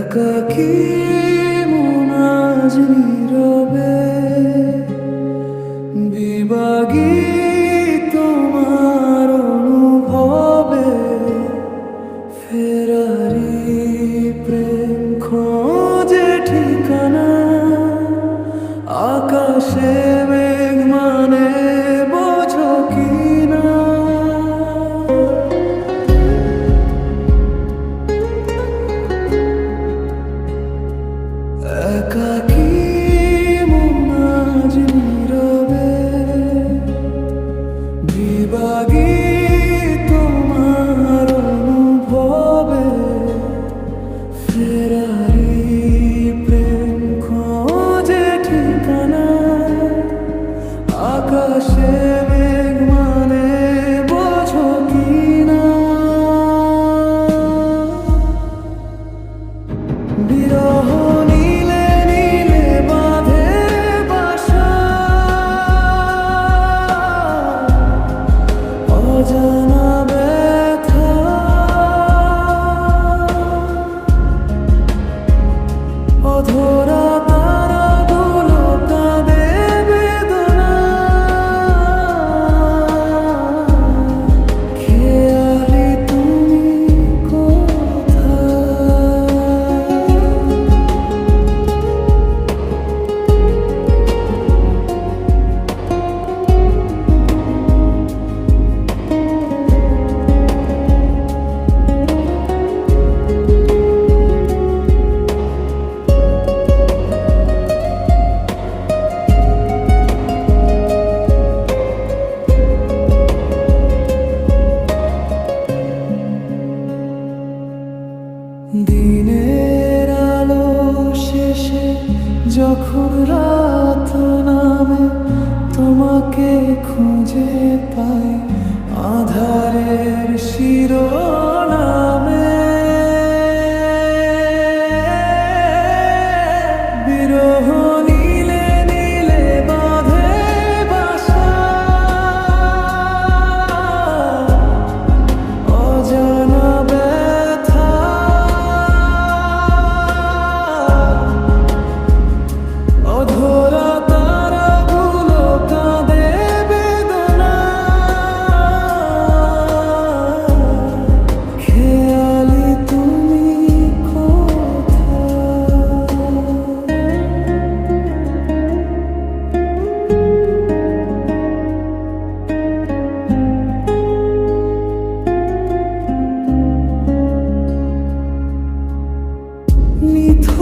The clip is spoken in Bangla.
একাকি মনাজ নীরবে তোমার অনুভবে ফেরারি প্রেম খোঁজে ঠিকানা আকাশে মেঘ মানে বোঝো কিনা। একাকি যখন রাত নামে তোমাকে খুঁজে পাই। নিথ